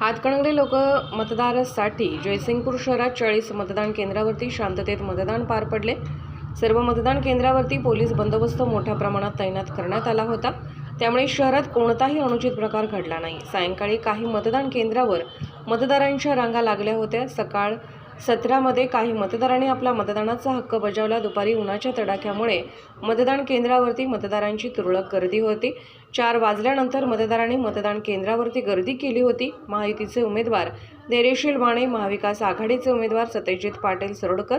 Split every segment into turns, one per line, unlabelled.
हातकणंगले लोक मतदारासाठी जयसिंगपूर शहरात चाळीस मतदान केंद्रावरती शांततेत मतदान पार पडले. सर्व मतदान केंद्रावरती पोलीस बंदोबस्त मोठ्या प्रमाणात तैनात करण्यात आला होता. त्यामुळे शहरात कोणताही अनुचित प्रकार घडला नाही. सायंकाळी काही मतदान केंद्रावर मतदारांच्या रांगा लागल्या होत्या. सकाळ सत्रामध्ये काही मतदारांनी आपला मतदानाचा हक्क बजावला. दुपारी उन्हाच्या तडाख्यामुळे मतदान केंद्रावरती मतदारांची तुरळक गर्दी होती. चार वाजल्यानंतर मतदारांनी मतदान केंद्रावरती गर्दी केली होती. महायुतीचे उमेदवार धैर्यशील माने महाविकास आघाडीचे उमेदवार सत्यजित पाटील सरोडकर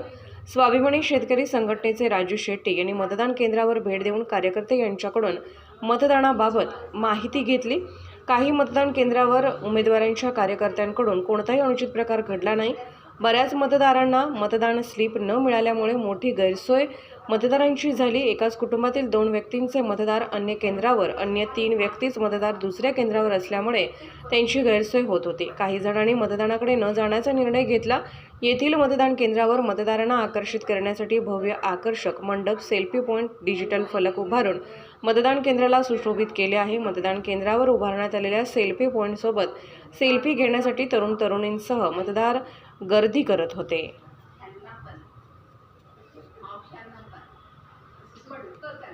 स्वाभिमानी शेतकरी संघटनेचे राजू शेट्टी यांनी मतदान केंद्रावर भेट देऊन कार्यकर्ते यांच्याकडून मतदानाबाबत माहिती घेतली. काही मतदान केंद्रावर उमेदवारांच्या कार्यकर्त्यांकडून कोणताही अनुचित प्रकार घडला नाही. बऱ्याच मतदारांना मतदान स्लिप न मिळाल्यामुळे मोठी गैरसोय मतदारांची झाली. एकाच कुटुंबातील दोन व्यक्तींचे मतदार अन्य केंद्रावर अन्य तीन व्यक्तीच मतदार दुसऱ्या केंद्रावर असल्यामुळे त्यांची गैरसोय होत होती. काही जणांनी मतदानाकडे न जाण्याचा निर्णय घेतला. येथील मतदान केंद्रावर मतदारांना आकर्षित करण्यासाठी भव्य आकर्षक मंडप सेल्फी पॉईंट डिजिटल फलक उभारून मतदान केंद्राला सुशोभित केले आहे. मतदान केंद्रावर उभारण्यात आलेल्या सेल्फी पॉईंटसोबत सेल्फी घेण्यासाठी तरुण तरुणींसह मतदार गर्दी करत होते.